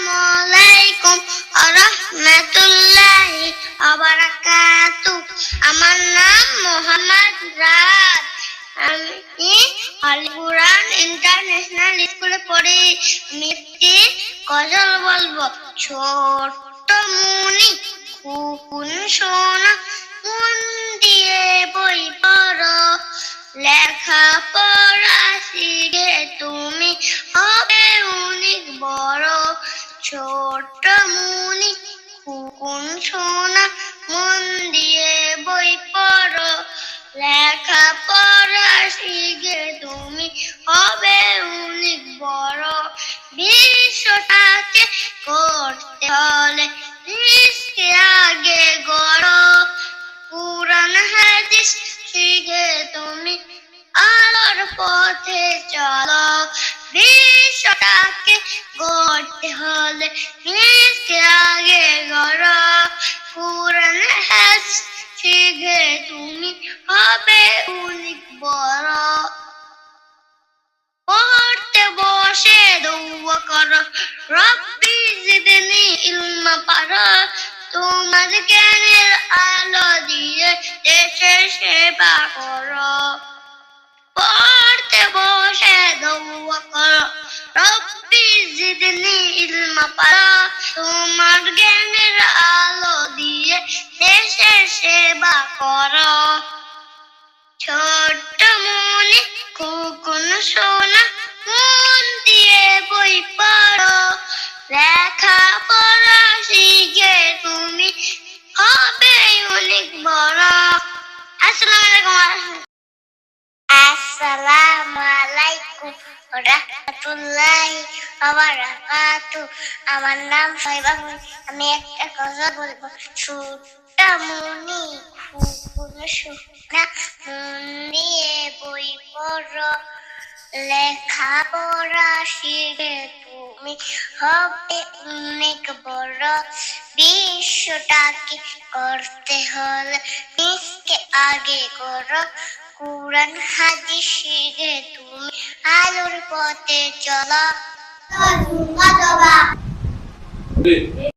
আসসালামু আমার নাম মোহাম্মদ রাত আমি আলিপুরান ইন্টারন্যাশনাল স্কুলে পড়ি। আমি একটি বলব। ছোট্ট মুনি খুকুন সোনা, মন দিয়ে বই পড়ো। লেখা পড়া ছোট্ট মুনি খুকুন সোনা, মন দিয়ে বই পড়ো। লেখা পড়া শিখে তুমি হবে অনেক বড়। বিশ্বটাকে করতে হলে নিজকে আগে গড়। পুরাণ হাদিস শিখে তুমি আলোর পথে চলো। বিশ্বটাকে হলে নিজকে আগে গড় পুরাণ হাদিস শিখে তুমি হবে অনেক বড় পড়তে বসে দৌয়া করো রব্বি জিদনি ইলমা পারো তোমার জ্ঞানের আলো দিয়ে দেশের সেবা করো পড়তে বসে দৌয়া করো রব্বি জিদনি পারো তোমার জ্ঞানের আলো দিয়ে দেশের সেবা করো। ছোট্ট মনে খুকুন সোনা মন দিয়ে বই পড়ো। লেখা পড়া শিখে তুমি হবে অনেক বড়। আসসালামু আলাইকুম। আসসালামু আলাইকুম। আমার নাম আমি একটা কথা বলব। সোনা মন দিয়ে বই পড়ো। লেখা পড়া শিখে তুমি হবে অনেক বড়। বিশ্বটাকে করতে হলে নিজকে আগে করো। কোরআন হাদিস শিখে তুমি আলোর পথে চলো।